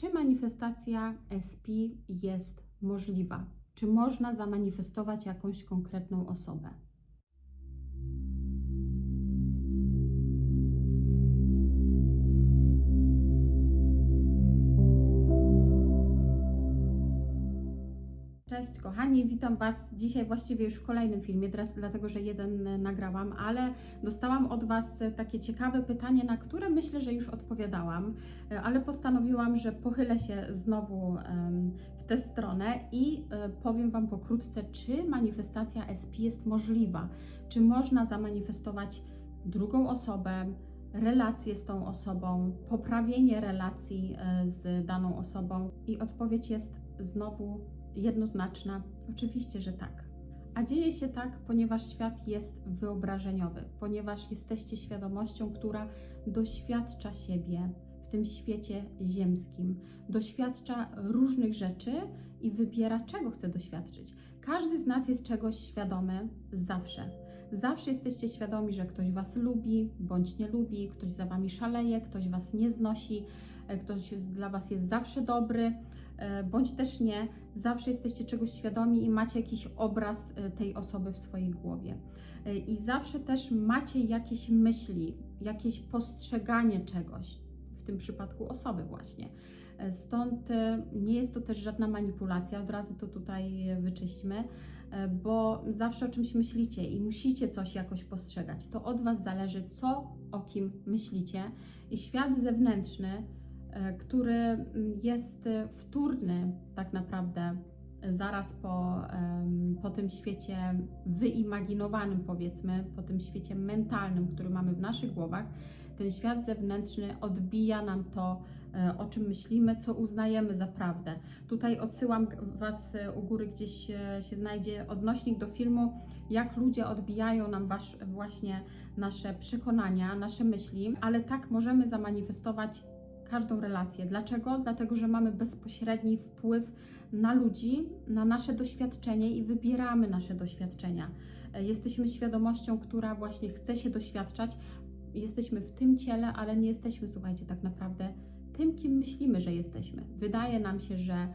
Czy manifestacja SP jest możliwa? Czy można zamanifestować jakąś konkretną osobę? Cześć kochani, witam Was dzisiaj właściwie już w kolejnym filmie, dlatego że jeden e, nagrałam, ale dostałam od Was e, takie ciekawe pytanie, na które myślę, że już odpowiadałam, e, ale postanowiłam, że pochylę się znowu w tę stronę i powiem Wam pokrótce, czy manifestacja SP jest możliwa, czy można zamanifestować drugą osobę, relacje z tą osobą, poprawienie relacji z daną osobą? I odpowiedź jest znowu jednoznaczna? Oczywiście, że tak. A dzieje się tak, ponieważ świat jest wyobrażeniowy, ponieważ jesteście świadomością, która doświadcza siebie w tym świecie ziemskim, doświadcza różnych rzeczy i wybiera, czego chce doświadczyć. Każdy z nas jest czegoś świadomy zawsze. Zawsze jesteście świadomi, że ktoś Was lubi bądź nie lubi, ktoś za Wami szaleje, ktoś Was nie znosi, e, ktoś dla Was jest zawsze dobry, bądź też nie. Zawsze jesteście czegoś świadomi i macie jakiś obraz e, tej osoby w swojej głowie. E, I zawsze też macie jakieś myśli, jakieś postrzeganie czegoś, w tym przypadku osoby właśnie. E, Stąd e, nie jest to też żadna manipulacja, od razu to tutaj e, wyczyśćmy, e, bo zawsze o czymś myślicie i musicie coś jakoś postrzegać. To od Was zależy, co o kim myślicie i świat zewnętrzny, e, który mm, jest e, wtórny tak naprawdę zaraz po, po tym świecie wyimaginowanym, powiedzmy, po tym świecie mentalnym, który mamy w naszych głowach, ten świat zewnętrzny odbija nam to, e, o czym myślimy, co uznajemy za prawdę. Tutaj odsyłam Was e, u góry, gdzieś e, się znajdzie odnośnik do filmu, jak ludzie odbijają nam wasz, właśnie nasze przekonania, nasze myśli, ale tak możemy zamanifestować każdą relację. Dlaczego? Dlatego, że mamy bezpośredni wpływ na ludzi, na nasze doświadczenie i wybieramy nasze doświadczenia. E, Jesteśmy świadomością, która właśnie chce się doświadczać. Jesteśmy w tym ciele, ale nie jesteśmy, słuchajcie, tak naprawdę tym, kim myślimy, że jesteśmy. Wydaje nam się, że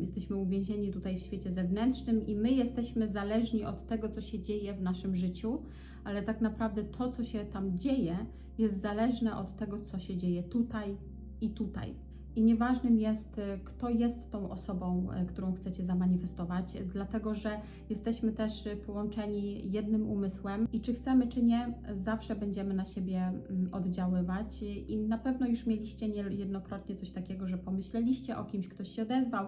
jesteśmy uwięzieni tutaj w świecie zewnętrznym i my jesteśmy zależni od tego, co się dzieje w naszym życiu, ale tak naprawdę to, co się tam dzieje, jest zależne od tego, co się dzieje tutaj i tutaj. I nieważnym jest, e, kto jest tą osobą, e, którą chcecie zamanifestować, dlatego że jesteśmy też e, połączeni jednym umysłem i czy chcemy, czy nie, zawsze będziemy na siebie mm, oddziaływać. I na pewno już mieliście niejednokrotnie coś takiego, że pomyśleliście o kimś, ktoś się odezwał,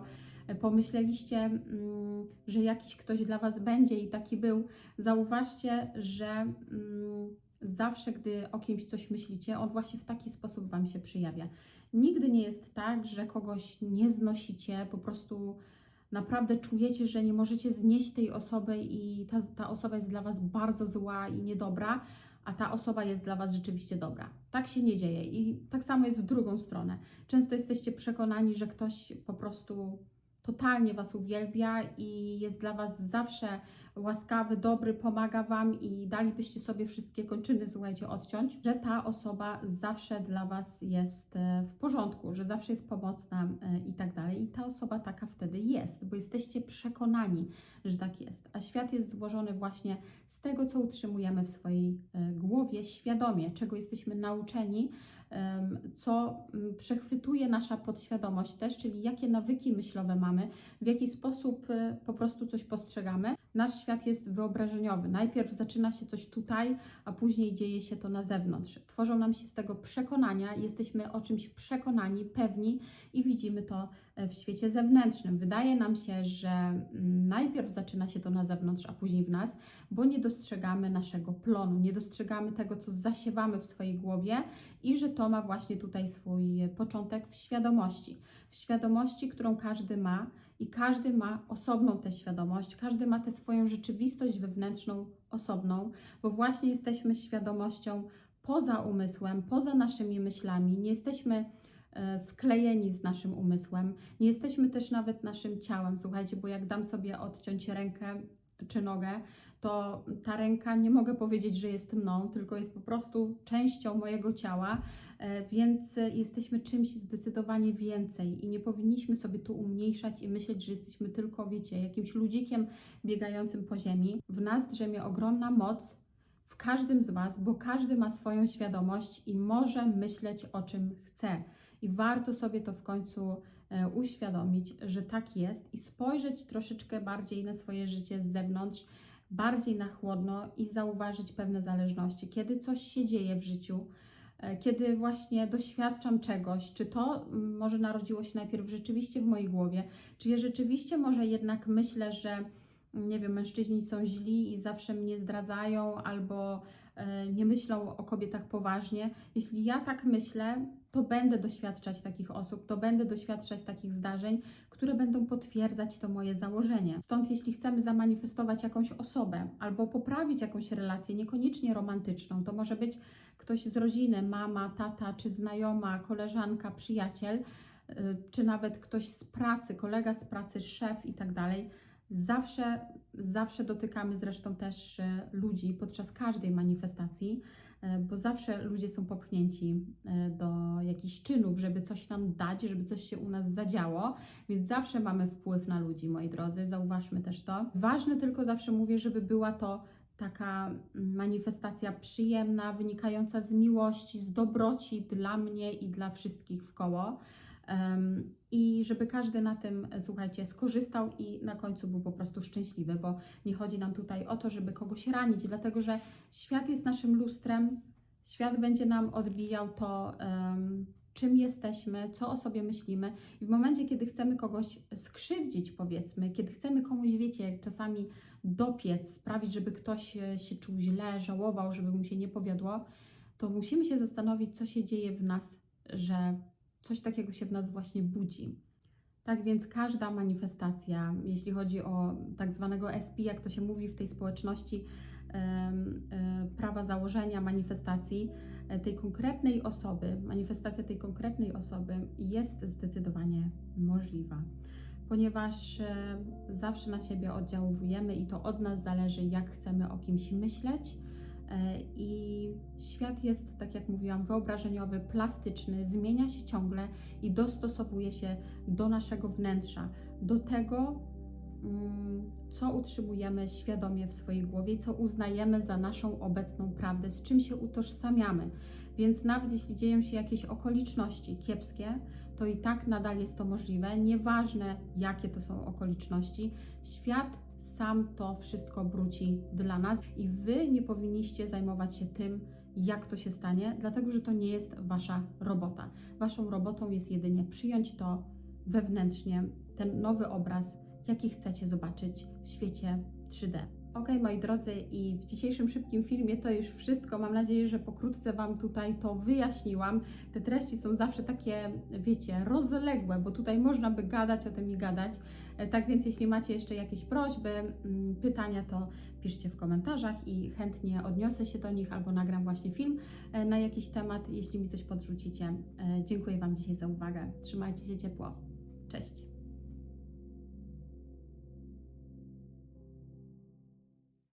pomyśleliście, mm, że jakiś ktoś dla Was będzie i taki był. Zauważcie, że mm, zawsze, gdy o kimś coś myślicie, on właśnie w taki sposób Wam się przyjawia. Nigdy nie jest tak, że kogoś nie znosicie, po prostu naprawdę czujecie, że nie możecie znieść tej osoby i ta, ta osoba jest dla Was bardzo zła i niedobra, a ta osoba jest dla Was rzeczywiście dobra. Tak się nie dzieje i tak samo jest w drugą stronę. Często jesteście przekonani, że ktoś po prostu totalnie Was uwielbia i jest dla Was zawsze łaskawy, dobry, pomaga Wam i dalibyście sobie wszystkie kończyny, słuchajcie, odciąć, że ta osoba zawsze dla Was jest e, w porządku, że zawsze jest pomocna e, i tak dalej. I ta osoba taka wtedy jest, bo jesteście przekonani, że tak jest. A świat jest złożony właśnie z tego, co utrzymujemy w swojej e, głowie świadomie, czego jesteśmy nauczeni, co mm, przechwytuje nasza podświadomość też, czyli jakie nawyki myślowe mamy, w jaki sposób e, po prostu coś postrzegamy. Nasz świat jest wyobrażeniowy. Najpierw zaczyna się coś tutaj, a później dzieje się to na zewnątrz. Tworzą nam się z tego przekonania, jesteśmy o czymś przekonani, pewni i widzimy to e, w świecie zewnętrznym. Wydaje nam się, że mm, najpierw zaczyna się to na zewnątrz, a później w nas, bo nie dostrzegamy naszego plonu, nie dostrzegamy tego, co zasiewamy w swojej głowie i że to ma właśnie tutaj swój e, początek w świadomości. W świadomości, którą każdy ma i każdy ma osobną tę świadomość, każdy ma tę swoją rzeczywistość wewnętrzną osobną, bo właśnie jesteśmy świadomością poza umysłem, poza naszymi myślami, nie jesteśmy e, sklejeni z naszym umysłem, nie jesteśmy też nawet naszym ciałem. Słuchajcie, bo jak dam sobie odciąć rękę, czy nogę, to ta ręka nie mogę powiedzieć, że jest mną, tylko jest po prostu częścią mojego ciała, e, więc jesteśmy czymś zdecydowanie więcej i nie powinniśmy sobie tu umniejszać i myśleć, że jesteśmy tylko, wiecie, jakimś ludzikiem biegającym po ziemi. W nas drzemie ogromna moc w każdym z Was, bo każdy ma swoją świadomość i może myśleć o czym chce. I warto sobie to w końcu uświadomić, że tak jest i spojrzeć troszeczkę bardziej na swoje życie z zewnątrz, bardziej na chłodno i zauważyć pewne zależności. Kiedy coś się dzieje w życiu, e, kiedy właśnie doświadczam czegoś, czy to mm, może narodziło się najpierw rzeczywiście w mojej głowie, czy ja rzeczywiście może jednak myślę, że nie wiem, mężczyźni są źli i zawsze mnie zdradzają albo e, nie myślą o kobietach poważnie. Jeśli ja tak myślę, to będę doświadczać takich osób, to będę doświadczać takich zdarzeń, które będą potwierdzać to moje założenie. Stąd, jeśli chcemy zamanifestować jakąś osobę albo poprawić jakąś relację, niekoniecznie romantyczną, to może być ktoś z rodziny, mama, tata, czy znajoma, koleżanka, przyjaciel, y, czy nawet ktoś z pracy, kolega z pracy, szef i tak dalej Zawsze, zawsze dotykamy zresztą też e, ludzi podczas każdej manifestacji, bo zawsze ludzie są popchnięci e, do jakichś czynów, żeby coś nam dać, żeby coś się u nas zadziało, więc zawsze mamy wpływ na ludzi, moi drodzy, zauważmy też to. Ważne tylko zawsze mówię, żeby była to taka mm, manifestacja przyjemna, wynikająca z miłości, z dobroci dla mnie i dla wszystkich w koło i żeby każdy na tym, słuchajcie, skorzystał i na końcu był po prostu szczęśliwy, bo nie chodzi nam tutaj o to, żeby kogoś ranić, dlatego że świat jest naszym lustrem, świat będzie nam odbijał to, czym jesteśmy, co o sobie myślimy. I w momencie, kiedy chcemy kogoś skrzywdzić, powiedzmy, kiedy chcemy komuś, wiecie, czasami dopiec, sprawić, żeby ktoś się czuł źle, żałował, żeby mu się nie powiodło, to musimy się zastanowić, co się dzieje w nas, że coś takiego się w nas właśnie budzi. Tak więc każda manifestacja, jeśli chodzi o tak zwanego SP, jak to się mówi w tej społeczności, e, prawa założenia manifestacji e, tej konkretnej osoby, manifestacja tej konkretnej osoby jest zdecydowanie możliwa, ponieważ e, zawsze na siebie oddziałujemy i to od nas zależy, jak chcemy o kimś myśleć I świat jest, tak jak mówiłam, wyobrażeniowy, plastyczny, zmienia się ciągle i dostosowuje się do naszego wnętrza, do tego, mm, co utrzymujemy świadomie w swojej głowie, co uznajemy za naszą obecną prawdę, z czym się utożsamiamy. Więc nawet jeśli dzieją się jakieś okoliczności kiepskie, to i tak nadal jest to możliwe, nieważne jakie to są okoliczności. Świat sam to wszystko obróci dla nas i wy nie powinniście zajmować się tym, jak to się stanie, dlatego że to nie jest wasza robota. Waszą robotą jest jedynie przyjąć to wewnętrznie, ten nowy obraz, jaki chcecie zobaczyć w świecie 3D. Ok, moi drodzy, i w dzisiejszym szybkim filmie to już wszystko. Mam nadzieję, że pokrótce Wam tutaj to wyjaśniłam. Te treści są zawsze takie, wiecie, rozległe, bo tutaj można by gadać o tym i gadać. E, tak więc, jeśli macie jeszcze jakieś prośby, mm, pytania, to piszcie w komentarzach i chętnie odniosę się do nich albo nagram właśnie film e, na jakiś temat, jeśli mi coś podrzucicie. E, dziękuję Wam dzisiaj za uwagę. Trzymajcie się ciepło. Cześć.